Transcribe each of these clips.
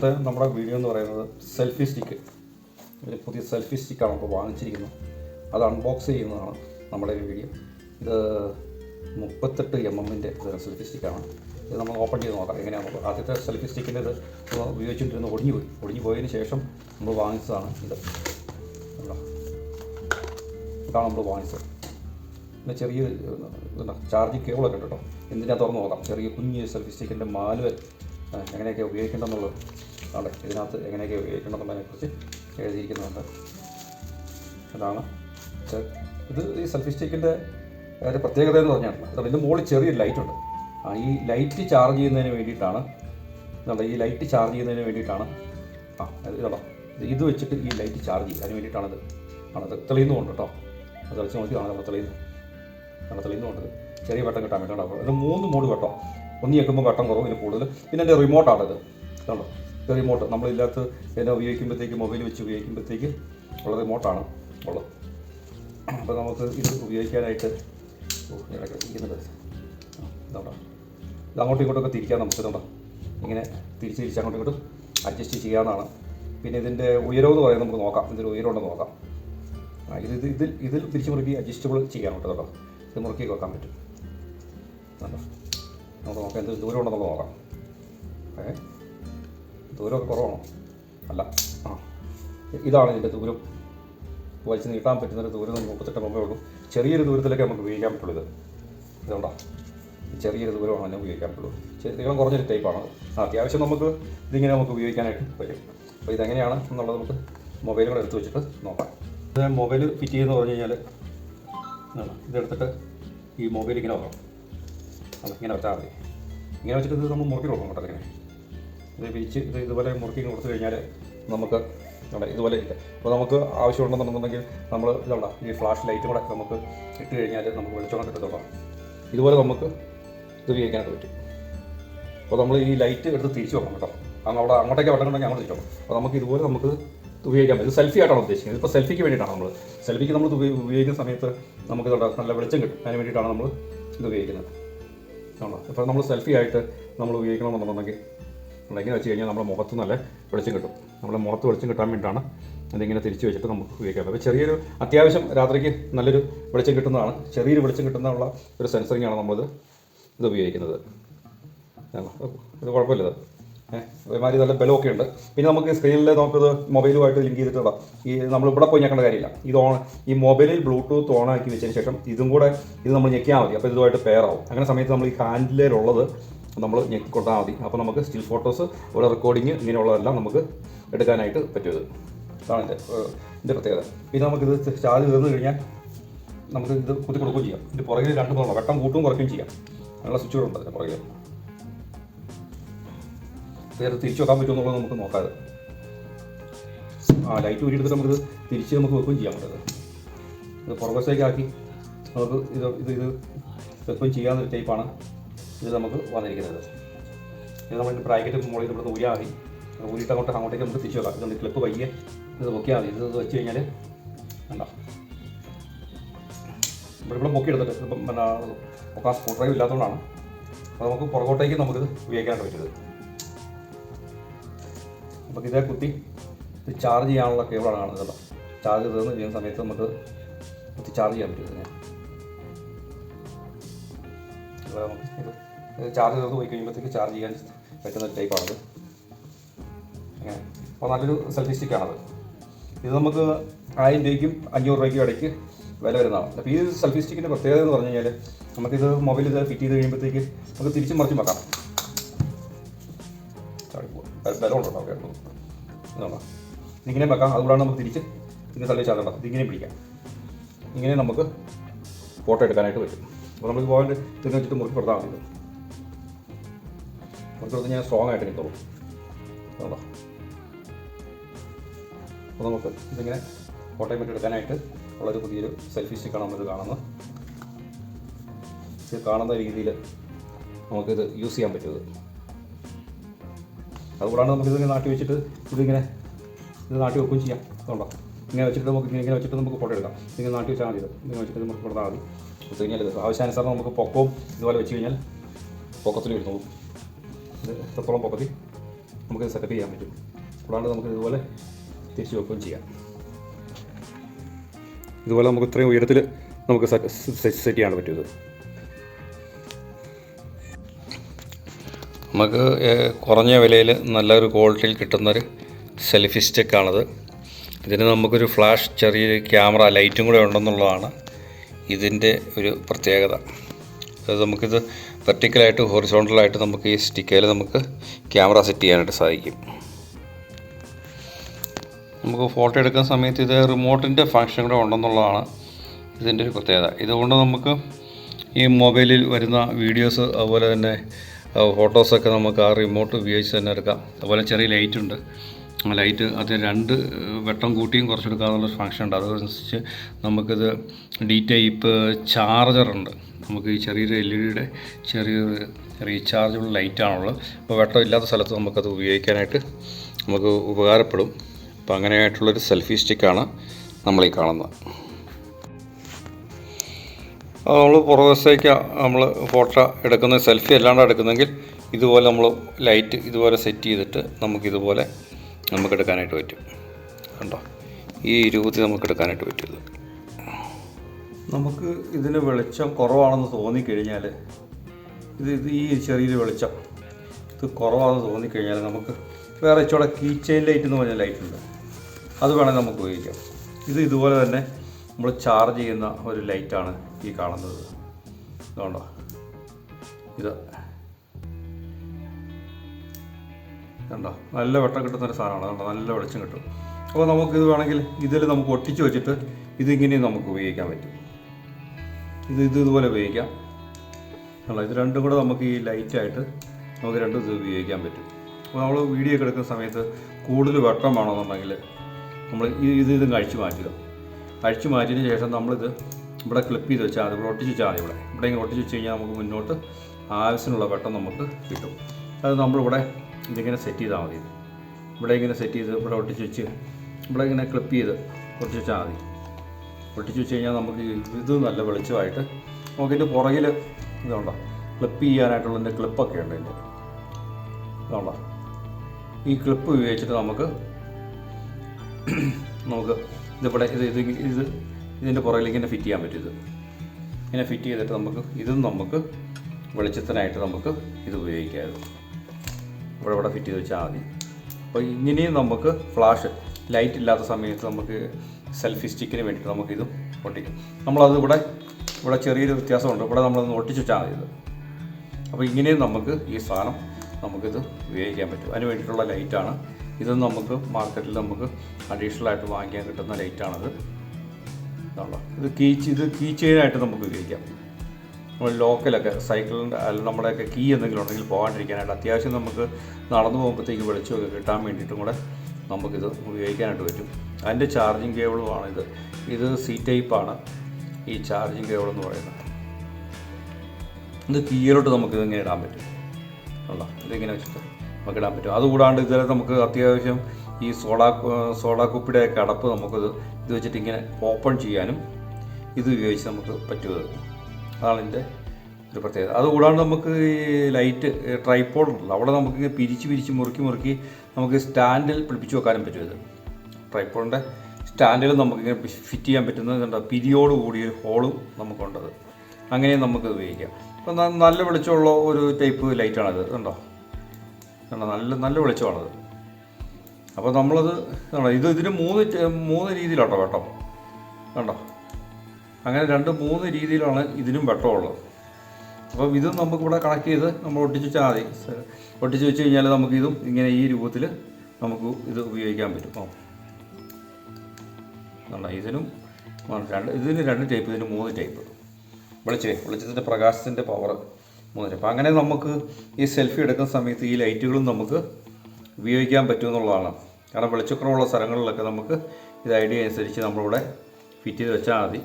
ഇന്നത്തെ നമ്മുടെ വീഡിയോ എന്ന് പറയുന്നത് സെൽഫി സ്റ്റിക്ക് ഒരു പുതിയ സെൽഫി സ്റ്റിക്കാണ് ഇപ്പോൾ വാങ്ങിച്ചിരിക്കുന്നത്. അത് അൺബോക്സ് ചെയ്യുന്നതാണ് നമ്മുടെ ഒരു വീഡിയോ ഇത് മുപ്പത്തെട്ട് എം എമ്മിന്റെ സെൽഫി സ്റ്റിക്കാണ് ഇത് നമ്മൾ ഓപ്പൺ ചെയ്ത് നോക്കാം. എങ്ങനെയാണ് നമുക്ക് ആദ്യത്തെ സെൽഫി സ്റ്റിക്കിന്റെ ഇത് ഉപയോഗിച്ചുകൊണ്ടിരുന്ന ഒടിഞ്ഞു പോയി ഒടിഞ്ഞു പോയതിന് ശേഷം നമ്മൾ വാങ്ങിച്ചതാണ് ഇത്? ഇതാണ് നമ്മൾ വാങ്ങിച്ചത്. പിന്നെ ചെറിയ ചാർജ് കേബിളൊക്കെ ഉണ്ട് കേട്ടോ. എന്തിനാ തുറന്ന് നോക്കാം. ചെറിയ കുഞ്ഞ് സെൽഫി സ്റ്റിക്കിന്റെ മാനുവൽ എങ്ങനെയൊക്കെ ഉപയോഗിക്കേണ്ടതെന്നുള്ളത്. അതെ ഇതിനകത്ത് എങ്ങനെയൊക്കെ എന്നതിനെക്കുറിച്ച് എഴുതിയിരിക്കുന്നുണ്ട്. അതാണ്. ഇത് ഈ സെൽഫി സ്റ്റിക്കിന്റെ ഒരു പ്രത്യേകത എന്ന് പറഞ്ഞാൽ ഇതിന് മുകളിൽ ചെറിയൊരു ലൈറ്റുണ്ട് ആ ഈ ലൈറ്റ് ചാർജ് ചെയ്യുന്നതിന് വേണ്ടിയിട്ടാണ് ഇതുണ്ട് ഈ ലൈറ്റ് ചാർജ് ചെയ്യുന്നതിന് വേണ്ടിയിട്ടാണ് ആ ഇത് ഇത് വെച്ചിട്ട് ഈ ലൈറ്റ് ചാർജ് ചെയ്യും അതിന് ഇത് ആണത്. തെളിയുന്നുമുണ്ട് കേട്ടോ. അത് തെളിച്ച് നോക്കി കാണാം നമ്മൾ തെളിയുന്നു നമ്മൾ തെളിയുന്നുണ്ട് ചെറിയ വട്ടം കിട്ടാൻ വേണ്ടി ഉണ്ടാവും ഇത് മൂന്ന് മൂട് കേട്ടോ ഒന്ന് ഞെക്കുമ്പോൾ വട്ടം കുറവ്. ഇതിന് കൂടുതൽ. പിന്നെ എന്റെ റിമോട്ടാണിത് കണ്ടോ? റിമോട്ട് നമ്മളില്ലാത്ത എന്നെ ഉപയോഗിക്കുമ്പോഴത്തേക്ക് മൊബൈൽ വെച്ച് ഉപയോഗിക്കുമ്പോഴത്തേക്ക് ഉള്ള റിമോട്ടാണ് ഉള്ളത്. അപ്പോൾ നമുക്ക് ഇത് ഉപയോഗിക്കാനായിട്ട് ഇതുണ്ടോ? ഇത് അങ്ങോട്ടും ഇങ്ങോട്ടൊക്കെ തിരിക്കാൻ നമുക്ക് ഇതുണ്ടോ? ഇങ്ങനെ തിരിച്ച് തിരിച്ച് അങ്ങോട്ടും ഇങ്ങോട്ടും അഡ്ജസ്റ്റ് ചെയ്യാവുന്നതാണ്. പിന്നെ ഇതിന്റെ ഉയരം എന്ന് പറയുന്നത് നമുക്ക് നോക്കാം. ഇതിന്റെ ഉയരം ഉണ്ടെന്ന് നോക്കാം ഇത് ഇത് ഇതിൽ ഇതിൽ തിരിച്ച് മുറുക്കി അഡ്ജസ്റ്റബിൾ ചെയ്യാൻ കേട്ടോ കേട്ടോ ഇത് മുറുക്കി വെക്കാൻ പറ്റും. നമുക്ക് നോക്കാം എന്ത് ദൂരം ഉണ്ടെന്നുള്ളത് നോക്കാം. ഏ? ദൂരമൊക്കെ കുറവാണോ? അല്ല. ആ. ഇതാണ് ഇതിന്റെ ദൂരം. വലിച്ച് നീട്ടാൻ പറ്റുന്നൊരു ദൂരം നമുക്ക് മുപ്പത്തെട്ട് മുമ്പേ ഉള്ളൂ. ചെറിയൊരു ദൂരത്തിലൊക്കെ നമുക്ക് ഉപയോഗിക്കാൻ പറ്റുള്ളൂ ഇത്. ഇതുകൊണ്ടാ. ചെറിയൊരു ദൂരമാണ് തന്നെ ഉപയോഗിക്കാൻ പറ്റുള്ളൂ. നീളം കുറഞ്ഞൊരു ടൈപ്പാണ് അത്യാവശ്യം നമുക്ക് ഇതിങ്ങനെ നമുക്ക് ഉപയോഗിക്കാനായിട്ട് പറ്റും. അപ്പോൾ ഇതെങ്ങനെയാണ് എന്നുള്ളത് നമുക്ക് മൊബൈൽ കൂടെ എടുത്ത് വെച്ചിട്ട് നോക്കാം. ഇത് മൊബൈൽ ഫിറ്റ് ചെയ്യുന്ന പറഞ്ഞു കഴിഞ്ഞാൽ. ഇതെടുത്തിട്ട് ഈ മൊബൈൽ ഇങ്ങനെ വെക്കണം ഇങ്ങനെ വെച്ചാൽ മതി. ഇങ്ങനെ വെച്ചിട്ട് ഇത് നമ്മൾ മുറുക്കി കൊടുക്കണം കേട്ടോ ഇങ്ങനെ ഇത് വീച്ച് ഇത് ഇതുപോലെ മുറുക്കി കൊടുത്തു കഴിഞ്ഞാൽ നമുക്ക് ഇവിടെ ഇതുപോലെ ഇല്ല. അപ്പോൾ നമുക്ക് ആവശ്യമുണ്ടെന്നുണ്ടെന്നുണ്ടെങ്കിൽ നമ്മൾ ഇതുള്ള ഈ ഫ്ലാഷ് ലൈറ്റ് കൂടെ നമുക്ക് ഇട്ട് കഴിഞ്ഞാൽ നമുക്ക് വെളിച്ചം കിട്ടത്തുള്ളൂ. ഇതുപോലെ നമുക്ക് ഇത് ഉപയോഗിക്കാനായിട്ട് പറ്റും. അപ്പോൾ നമ്മൾ ഈ ലൈറ്റ് എടുത്ത് തിരിച്ചു വെക്കണം കേട്ടോ. കാരണം അവിടെ അങ്ങോട്ടേക്ക് വെട്ടം ഉണ്ടെങ്കിൽ അങ്ങോട്ട് തിരിച്ചു അപ്പോൾ നമുക്ക് ഇതുപോലെ നമുക്ക് ഉപയോഗിക്കാൻ പറ്റും. സെൽഫി ആയിട്ടാണ് ഉദ്ദേശിക്കുന്നത്. ഇപ്പോൾ സെൽഫിക്ക് വേണ്ടിയിട്ടാണ് നമ്മൾ സെൽഫിക്ക് നമ്മൾ ഉപയോഗിക്കുന്ന സമയത്ത് നമുക്ക് നല്ല വെളിച്ചം കിട്ടും. അതിന് വേണ്ടിയിട്ടാണ് നമ്മൾ ഇത് ഉപയോഗിക്കുന്നത്. ആണോ ഇപ്പോൾ നമ്മൾ സെൽഫി ആയിട്ട് നമ്മൾ ഉപയോഗിക്കണമെന്നുണ്ടെങ്കിൽ ഉണ്ടെങ്കിൽ വെച്ച് കഴിഞ്ഞാൽ നമ്മുടെ മുഖത്ത് നല്ല വെളിച്ചം കിട്ടും. നമ്മുടെ മുഖത്ത് വെളിച്ചം കിട്ടാൻ വേണ്ടിയിട്ടാണ് അതിങ്ങനെ തിരിച്ച് വെച്ചിട്ട് നമുക്ക് ഉപയോഗിക്കാം. അപ്പോൾ ചെറിയൊരു അത്യാവശ്യം രാത്രിക്ക് നല്ലൊരു വെളിച്ചം കിട്ടുന്നതാണ്. ചെറിയൊരു വെളിച്ചം കിട്ടുന്നതുള്ള ഒരു സെൻസറിങ്ങാണ് നമ്മളിത് ഇത് ഉപയോഗിക്കുന്നത്? ഇത് കുഴപ്പമില്ല ഇത്. ഏഹ് ഒരുമാതിരി നല്ല ബലമൊക്കെ ഉണ്ട്. പിന്നെ നമുക്ക് സ്ക്രീനിൽ നമുക്കിത് മൊബൈലുമായിട്ട് ലിങ്ക് ചെയ്തിട്ടുള്ള ഈ നമ്മൾ ഇവിടെ പോയി ഞെക്കേണ്ട കാര്യമില്ല. ഇത് ഓൺ ഈ മൊബൈലിൽ ബ്ലൂടൂത്ത് ഓൺ ആക്കി വെച്ചതിന് ശേഷം ഇതും കൂടെ ഇത് നമ്മൾ ഞെക്കിയാൽ മതി. അപ്പോൾ ഇതുമായിട്ട് പെയർ ആവും. അങ്ങനെ സമയത്ത് നമ്മൾ ഈ ഹാൻഡിലേലുള്ളത് നമ്മൾ ഞെക്കിക്കൊണ്ടാൽ മതി. അപ്പോൾ നമുക്ക് സ്റ്റിൽ ഫോട്ടോസ് ഇവിടെ റെക്കോർഡിങ് ഇങ്ങനെയുള്ളതെല്ലാം നമുക്ക് എടുക്കാനായിട്ട് പറ്റും ഇത്. അതാണ് എന്റെ എന്റെ പ്രത്യേകത. പിന്നെ നമുക്കിത് ചാർജ് തീർന്നു കഴിഞ്ഞാൽ നമുക്ക് ഇത് കുത്തി കൊടുക്കുകയും ചെയ്യാം. ഇതിന്റെ പുറകിൽ രണ്ട് മൂന്നോ വെട്ടം കൂട്ടും കുറയ്ക്കുകയും ചെയ്യാം. അങ്ങനെയുള്ള സ്വിച്ചുകളുണ്ട് അതിന്റെ പുറകിൽ നേരത്തെ തിരിച്ചു വെക്കാൻ പറ്റുമെന്നുള്ളത് നമുക്ക് നോക്കാം ആ ലൈറ്റ് ഊരിയെടുത്ത് നമുക്കിത് തിരിച്ച് നമുക്ക് വെക്കുകയും ചെയ്യാൻ പറ്റുന്നത് ഇത് പുറകശേക്കാക്കി നമുക്ക് ഇത് ഇത് ഇത് വെക്കുകയും ചെയ്യാവുന്നൊരു ടൈപ്പാണ് ഇത് നമുക്ക് വന്നിരിക്കുന്നത്. ഇത് നമ്മൾ ബ്രാക്കറ്റ് മുകളിൽ ഇവിടെ ഊരിയാൽ മതി. ഊരിയിട്ട് അങ്ങോട്ട് അങ്ങോട്ടേക്ക് നമുക്ക് തിരിച്ചു വെക്കാം. ഇതുകൊണ്ട് ക്ലിപ്പ് പയ്യെ ഇത് നോക്കിയാൽ മതി. ഇത് വെച്ച് കഴിഞ്ഞാൽ വേണ്ട ഇവിടെ ഇവിടെ പൊക്കി എടുത്തിട്ട് ഇപ്പം പിന്നെ പൊക്കാൻ സ്ക്രൂ ഡ്രൈവ് ഇല്ലാത്തതുകൊണ്ടാണ്. അപ്പോൾ നമുക്ക് പുറകോട്ടേക്ക് നമുക്കിത് ഉപയോഗിക്കാനായിട്ട് പറ്റിയത്. നമുക്ക് ഇതേ കുത്തി ഇത് ചാർജ് ചെയ്യാനുള്ള കേബിളാണ് കാണുന്നത് ചാർജ് തീർന്ന് ചെയ്യുന്ന സമയത്ത് നമുക്ക് കുത്തി ചാർജ് ചെയ്യാൻ പറ്റും ഇതിനെ. നമുക്ക് ഇത് ചാർജ് തീർന്ന് പോയി കഴിയുമ്പോഴത്തേക്ക് ചാർജ് ചെയ്യാൻ പറ്റുന്ന ഒരു ടൈപ്പാണത് അങ്ങനെ അപ്പോൾ നല്ലൊരു സെൽഫി സ്റ്റിക്കാണത് ഇത് നമുക്ക് ആയിരം രൂപയ്ക്കും അഞ്ഞൂറ് രൂപയ്ക്കും ഇടയ്ക്ക് വില വരുന്നതാണ്. അപ്പോൾ ഈ സെൽഫി സ്റ്റിക്കിന്റെ പ്രത്യേകത എന്ന് പറഞ്ഞു കഴിഞ്ഞാൽ നമുക്കിത് മൊബൈൽ ഇത് ഫിറ്റ് ചെയ്ത് കഴിയുമ്പോഴത്തേക്ക് നമുക്ക് തിരിച്ചും മറിച്ചും വെക്കാം. ഇതാണോ ഇതിങ്ങനെ വെക്കാം. അതുകൊണ്ടാണ് നമുക്ക് തിരിച്ച് ഇങ്ങനെ തള്ളി ചാടേണ്ടത് ഇതിങ്ങനെ പിടിക്കാം. ഇങ്ങനെ നമുക്ക് ഫോട്ടോ എടുക്കാനായിട്ട് പറ്റും. അപ്പോൾ നമുക്ക് ഇതിനെ വെച്ചിട്ട് മുറുക്കി കൊടുത്താൽ കൊടുത്ത് ഞാൻ സ്ട്രോങ് ആയിട്ട് കിട്ടുള്ളൂ കണ്ടോ? അപ്പോൾ നമുക്ക് ഇതിങ്ങനെ ഫോട്ടോയും മറ്റും എടുക്കാനായിട്ട് ഉള്ളൊരു പുതിയൊരു സെൽഫി സ്റ്റിക്കാണ് നമ്മളിത് കാണുന്നത്. ഇത് കാണുന്ന രീതിയിൽ നമുക്കിത് യൂസ് ചെയ്യാൻ പറ്റും അതുകൂടാണ് നമുക്കിതിങ്ങനെ നാട്ടി വെച്ചിട്ട് ഇതിങ്ങനെ ഇത് നാട്ടി വെക്കുകയും ചെയ്യാം. അതുകൊണ്ടോ ഇങ്ങനെ വെച്ചിട്ട് നമുക്ക് ഇങ്ങനെ വെച്ചിട്ട് നമുക്ക് ഫോട്ടോ എടുക്കാം. ഇങ്ങനെ നാട്ടി വെച്ചാൽ മതി ഇങ്ങനെ വെച്ചിട്ട് നമുക്ക് കൊടുത്താൽ മതി. കൊടുത്തു കഴിഞ്ഞാൽ ആവശ്യാനുസരണം നമുക്ക് പൊക്കവും ഇതുപോലെ വെച്ച് കഴിഞ്ഞാൽ പൊക്കത്തിൽ വരുന്നോളും എത്രത്തോളം പൊക്കത്തി നമുക്കിത് സെറ്റപ്പ് ചെയ്യാൻ പറ്റും. കൂടാണ്ട് നമുക്ക് ഇതുപോലെ തിരിച്ചു വെക്കുകയും ചെയ്യാം. ഇതുപോലെ നമുക്ക് ഇത്രയും ഉയരത്തിൽ നമുക്ക് സെറ്റ് ചെയ്യാൻ പറ്റും നമുക്ക് കുറഞ്ഞ വിലയിൽ നല്ലൊരു ക്വാളിറ്റിയിൽ കിട്ടുന്നൊരു സെൽഫി സ്റ്റിക്കാണിത് ഇതിന് നമുക്കൊരു ഫ്ലാഷ് ചെറിയൊരു ക്യാമറ ലൈറ്റും കൂടെ ഉണ്ടെന്നുള്ളതാണ് ഇതിന്റെ ഒരു പ്രത്യേകത. നമുക്കിത് വെർട്ടിക്കലായിട്ട് ഹൊറിസോണ്ടലായിട്ട് നമുക്ക് ഈ സ്റ്റിക്കയിൽ നമുക്ക് ക്യാമറ സെറ്റ് ചെയ്യാനായിട്ട് സാധിക്കും. നമുക്ക് ഫോട്ടോ എടുക്കുന്ന സമയത്ത് ഇത് റിമോട്ടിന്റെ ഫങ്ഷൻ കൂടെ ഉണ്ടെന്നുള്ളതാണ് ഇതിന്റെ ഒരു പ്രത്യേകത. ഇതുകൊണ്ട് നമുക്ക് ഈ മൊബൈലിൽ വരുന്ന വീഡിയോസ് അതുപോലെ തന്നെ ഫോട്ടോസൊക്കെ നമുക്ക് ആ റിമോട്ട് ഉപയോഗിച്ച് തന്നെ എടുക്കാം. അതുപോലെ ചെറിയ ലൈറ്റ് ഉണ്ട്. ലൈറ്റ് അത് രണ്ട് വെട്ടം കൂട്ടിയും കുറച്ചെടുക്കാന്നുള്ള ഫങ്ഷൻ ഉണ്ട്. അതനുസരിച്ച് നമുക്കിത് ഡി ടൈപ്പ് ചാർജറുണ്ട് നമുക്ക് ഈ ചെറിയൊരു എൽ ഇ ഡിയുടെ ചെറിയൊരു റീചാർജബിൾ ലൈറ്റാണുള്ളത്. അപ്പോൾ വെട്ടം ഇല്ലാത്ത സ്ഥലത്ത് നമുക്കത് ഉപയോഗിക്കാനായിട്ട് നമുക്ക് ഉപകാരപ്പെടും. അപ്പോൾ അങ്ങനെയായിട്ടുള്ളൊരു സെൽഫി സ്റ്റിക്കാണ് നമ്മളീ കാണുന്നത്. അത് നമ്മൾ പുറകുവശത്തേക്ക് നമ്മൾ ഫോട്ടോ എടുക്കുന്ന സെൽഫി അല്ലാണ്ട് എടുക്കുന്നെങ്കിൽ ഇതുപോലെ നമ്മൾ ലൈറ്റ് ഇതുപോലെ സെറ്റ് ചെയ്തിട്ട് നമുക്കിതുപോലെ നമുക്ക് എടുക്കാനായിട്ട് പറ്റും. കണ്ടോ? ഈ രൂപത്തിൽ നമുക്ക് എടുക്കാനായിട്ട് പറ്റും നമുക്ക് ഇതിന് വെളിച്ചം കുറവാണെന്ന് തോന്നിക്കഴിഞ്ഞാൽ ഇത് ഇത് ഈ ചെറിയൊരു വെളിച്ചം ഇത് കുറവാണെന്ന് തോന്നിക്കഴിഞ്ഞാൽ നമുക്ക് വേറെ ഇച്ചോടെ കീ ചെയിൻ ലൈറ്റ് എന്ന് പറഞ്ഞ ലൈറ്റ് ഉണ്ട്. അത് വേണമെങ്കിൽ നമുക്ക് ഉപയോഗിക്കാം. ഇത് ഇതുപോലെ തന്നെ നമ്മൾ ചാർജ് ചെയ്യുന്ന ഒരു ലൈറ്റാണ് ഈ കാണുന്നത്. ഇതുകൊണ്ടോ? ഇത്. കണ്ടോ? നല്ല വെട്ടം കിട്ടുന്ന ഒരു സാധനമാണ്. കണ്ടോ? നല്ല വെളിച്ചം കിട്ടും. അപ്പോൾ നമുക്കിത് വേണമെങ്കിൽ ഇതിൽ നമുക്ക് ഒട്ടിച്ച് വെച്ചിട്ട് ഇതിങ്ങനെ നമുക്ക് ഉപയോഗിക്കാൻ പറ്റും. ഇത് ഇത് ഇതുപോലെ ഉപയോഗിക്കാം. അല്ല ഇത് രണ്ടും കൂടെ നമുക്ക് ഈ ലൈറ്റായിട്ട് നമുക്ക് രണ്ടും ഇത് ഉപയോഗിക്കാൻ പറ്റും. അപ്പോൾ നമ്മൾ വീഡിയോ ഒക്കെ എടുക്കുന്ന സമയത്ത് കൂടുതൽ വെട്ടം വേണമെന്നുണ്ടെങ്കിൽ നമ്മൾ ഈ ഇത് ഇതും കഴിച്ചു മാറ്റുക കഴിച്ചു മാറ്റിയതിന് ശേഷം നമ്മളിത് ഇവിടെ ക്ലിപ്പ് ചെയ്ത് വെച്ചാൽ മതി. ഇവിടെ ഒട്ടിച്ച് വെച്ചാൽ മതി ഇവിടെ. ഇവിടെ ഇങ്ങനെ ഒട്ടിച്ച് വെച്ച് കഴിഞ്ഞാൽ നമുക്ക് മുന്നോട്ട് ആവശ്യമുള്ള വെട്ടം നമുക്ക് കിട്ടും. അത് നമ്മളിവിടെ ഇതിങ്ങനെ സെറ്റ് ചെയ്താൽ മതി. ഇവിടെ ഇങ്ങനെ സെറ്റ് ചെയ്ത് ഇവിടെ ഒട്ടിച്ച് വെച്ച് ഇവിടെ ഇങ്ങനെ ക്ലിപ്പ് ചെയ്ത് ഒട്ടിച്ച് വെച്ചാൽ മതി. ഒട്ടിച്ച് വെച്ച് കഴിഞ്ഞാൽ നമുക്ക് ഇത് നല്ല വെളിച്ചമായിട്ട് നമുക്കിതിന്റെ പുറകിൽ ഇതുണ്ടോ? ക്ലിപ്പ് ചെയ്യാനായിട്ടുള്ളതിന്റെ ക്ലിപ്പൊക്കെ ഉണ്ട് ഇതിന്റെ. ഇതുണ്ടോ? ഈ ക്ലിപ്പ് ഉപയോഗിച്ചിട്ട് നമുക്ക് നമുക്ക് ഇതിവിടെ ഇത് ഇത് ഇത് ഇതിന്റെ പുറകിലേക്ക് ഇങ്ങനെ ഫിറ്റ് ചെയ്യാൻ പറ്റും ഇത്. ഇങ്ങനെ ഫിറ്റ് ചെയ്തിട്ട് നമുക്ക് ഇതും നമുക്ക് വെളിച്ചത്തിനായിട്ട് നമുക്ക് ഇത് ഉപയോഗിക്കാം ഇത്. ഇവിടെ ഇവിടെ ഫിറ്റ് ചെയ്ത് വെച്ചാൽ മതി. അപ്പോൾ ഇങ്ങനെയും നമുക്ക് ഫ്ലാഷ് ലൈറ്റ് ഇല്ലാത്ത സമയത്ത് നമുക്ക് സെൽഫി സ്റ്റിക്കിന് വേണ്ടിയിട്ട് നമുക്കിത് ഒട്ടിക്കും നമ്മളത് ഇവിടെ ഇവിടെ ചെറിയൊരു വ്യത്യാസമുണ്ട്. ഇവിടെ നമ്മളൊന്ന് ഒട്ടിച്ച് വെച്ചാൽ മതി ഇത്. അപ്പോൾ ഇങ്ങനെയും നമുക്ക് ഈ സാധനം നമുക്കിത് ഉപയോഗിക്കാൻ പറ്റും. അതിന് വേണ്ടിയിട്ടുള്ള ലൈറ്റാണ് ഇത് നമുക്ക് മാർക്കറ്റിൽ നമുക്ക് അഡീഷണൽ ആയിട്ട് വാങ്ങിക്കാൻ കിട്ടുന്ന ലൈറ്റാണത് ഇത് കീച്ച് ഇത് കീ ചെയിനായിട്ട് നമുക്ക് ഉപയോഗിക്കാം. നമ്മൾ ലോക്കലൊക്കെ സൈക്കിളിന്റെ അല്ല നമ്മുടെയൊക്കെ കീ എന്തെങ്കിലും ഉണ്ടെങ്കിൽ പോകാണ്ടിരിക്കാനായിട്ട് അത്യാവശ്യം നമുക്ക് നടന്നു പോകുമ്പോഴത്തേക്ക് വെളിച്ചമൊക്കെ കിട്ടാൻ വേണ്ടിയിട്ടും കൂടെ നമുക്കിത് ഉപയോഗിക്കാനായിട്ട് പറ്റും. അതിന്റെ ചാർജിങ് കേബിളുമാണ് ഇത് ഇത് സി ടൈപ്പാണ് ഈ ചാർജിങ് കേബിൾ എന്ന് പറയുന്നത്. ഇത് കീയിലോട്ട് നമുക്ക് ഇതിങ്ങനെ ഇടാൻ പറ്റും. ഉള്ള ഇതിങ്ങനെ വെച്ചിട്ട് നമുക്ക് ഇടാൻ പറ്റും. അതുകൂടാണ്ട് ഇതുവരെ നമുക്ക് അത്യാവശ്യം ഈ സോഡാ സോഡാ കുപ്പിയുടെ അടപ്പ് നമുക്കിത് ഇത് വെച്ചിട്ട് ഇങ്ങനെ ഓപ്പൺ ചെയ്യാനും ഇത് ഉപയോഗിച്ച് നമുക്ക് പറ്റുന്നത്. അതാണ് ഇതിന്റെ ഒരു പ്രത്യേകത. അതുകൂടാണ്ട് നമുക്ക് ഈ ലൈറ്റ് ട്രൈപ്പോഡ് ഉണ്ടല്ലോ അവിടെ നമുക്ക് പിരിച്ച് പിരിച്ച് മുറുക്കി മുറുക്കി നമുക്ക് സ്റ്റാൻഡിൽ പിടിപ്പിച്ച് വെക്കാനും പറ്റും ഇത്. ട്രൈപ്പോഡിന്റെ സ്റ്റാൻഡിൽ നമുക്കിങ്ങനെ ഫിറ്റ് ചെയ്യാൻ പറ്റുന്നത് എന്താ പിരിയോട് കൂടിയ ഹോളും നമുക്കുണ്ടത്. അങ്ങനെ നമുക്ക് ഉപയോഗിക്കാം. അപ്പം നല്ല വെളിച്ചമുള്ള ഒരു ടൈപ്പ് ലൈറ്റാണത് ഉണ്ടോ കണ്ടോ നല്ല നല്ല വെളിച്ചമാണത്. അപ്പോൾ നമ്മളത് ഇത് ഇതിന് മൂന്ന് മൂന്ന് രീതിയിലാട്ടോ വെട്ടം. കണ്ടോ? അങ്ങനെ രണ്ട് മൂന്ന് രീതിയിലാണ് ഇതിനും വെട്ടമുള്ളത്. അപ്പം ഇതും നമുക്കിവിടെ കണക്ട് ചെയ്ത് നമ്മൾ ഒട്ടിച്ച് വെച്ചാൽ മതി. ഒട്ടിച്ച് വെച്ച് കഴിഞ്ഞാൽ നമുക്ക് ഇതും ഇങ്ങനെ ഈ രൂപത്തിൽ നമുക്ക് ഇത് ഉപയോഗിക്കാൻ പറ്റും. ഓ. നല്ല ഇതിനും രണ്ട് ഇതിന് രണ്ട് ടൈപ്പ് ഇതിന് മൂന്ന് ടൈപ്പ് വെളിച്ചേ വെളിച്ചത്തിന്റെ പ്രകാശത്തിന്റെ പവർ മൂന്ന് ടൈപ്പ് അങ്ങനെ നമുക്ക് ഈ സെൽഫി എടുക്കുന്ന സമയത്ത് ഈ ലൈറ്റുകളും നമുക്ക് ഉപയോഗിക്കാൻ പറ്റുമെന്നുള്ളതാണ്. കാരണം വെളിച്ചക്കുറവുള്ള സ്ഥലങ്ങളിലൊക്കെ നമുക്ക് ഇത് ഐഡിയ അനുസരിച്ച് നമ്മളിവിടെ ഫിറ്റ് ചെയ്ത് വെച്ചാൽ മതി.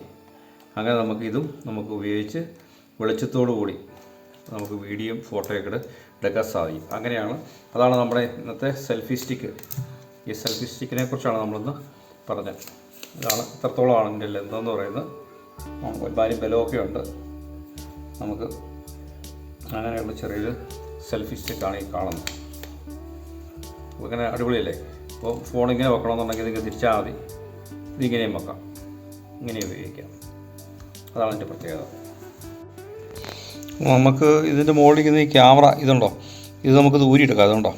അങ്ങനെ നമുക്ക് ഇതും നമുക്ക് ഉപയോഗിച്ച് വെളിച്ചത്തോടു കൂടി നമുക്ക് വീഡിയോയും ഫോട്ടോയൊക്കെ എടു- എടുക്കാൻ സാധിക്കും. അങ്ങനെയാണ്. അതാണ് നമ്മുടെ ഇന്നത്തെ സെൽഫി സ്റ്റിക്ക് ഈ സെൽഫി സ്റ്റിക്കിനെ കുറിച്ചാണ് നമ്മളിന്ന് പറഞ്ഞത്. ഇതാണ് ഇത്രത്തോളമാണ് ഇതിന്റെ ലെന്തെന്ന് പറയുന്നത്. ഒരുപാട് ബലമൊക്കെ ഉണ്ട്. നമുക്ക് അങ്ങനെയുള്ള ചെറിയൊരു സെൽഫി സ്റ്റിക്കാണ് ഈ കാണുന്നത്. ഇങ്ങനെ അടിപൊളിയല്ലേ? അപ്പോൾ ഫോൺ ഇങ്ങനെ വെക്കണമെന്നുണ്ടെങ്കിൽ ഇതിങ്ങനെ തിരിച്ചാൽ മതി. ഇതിങ്ങനെയും വെക്കാം. ഇങ്ങനെ ഉപയോഗിക്കാം. അതാണ് എന്റെ പ്രത്യേകത. നമുക്ക് ഇതിന്റെ മുകളിലിരിക്കുന്ന ഈ ക്യാമറ ഇതുണ്ടോ? ഇത് നമുക്കിത് ഊരിയെടുക്കാം അതുകൊണ്ടോ?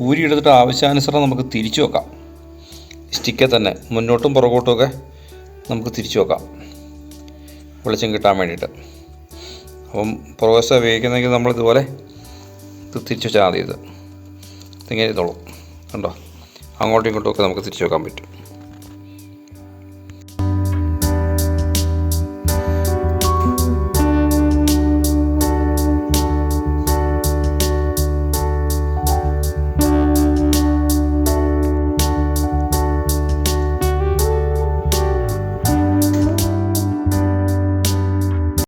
ഊരിയെടുത്തിട്ട് ആവശ്യാനുസരണം നമുക്ക് തിരിച്ചു വെക്കാം. സ്റ്റിക്കെ തന്നെ മുന്നോട്ടും പുറകോട്ടുമൊക്കെ നമുക്ക് തിരിച്ചു വെക്കാം. വെളിച്ചം കിട്ടാൻ വേണ്ടിയിട്ട്. അപ്പം പുറവശം ഉപയോഗിക്കുന്നെങ്കിൽ നമ്മളിതുപോലെ തിരിച്ചു വെച്ചാൽ മതി ഇത്. ഇങ്ങനെ ഇതോളും കണ്ടോ? അങ്ങോട്ടും ഇങ്ങോട്ടും ഒക്കെ നമുക്ക് തിരിച്ചു വെക്കാൻ പറ്റും.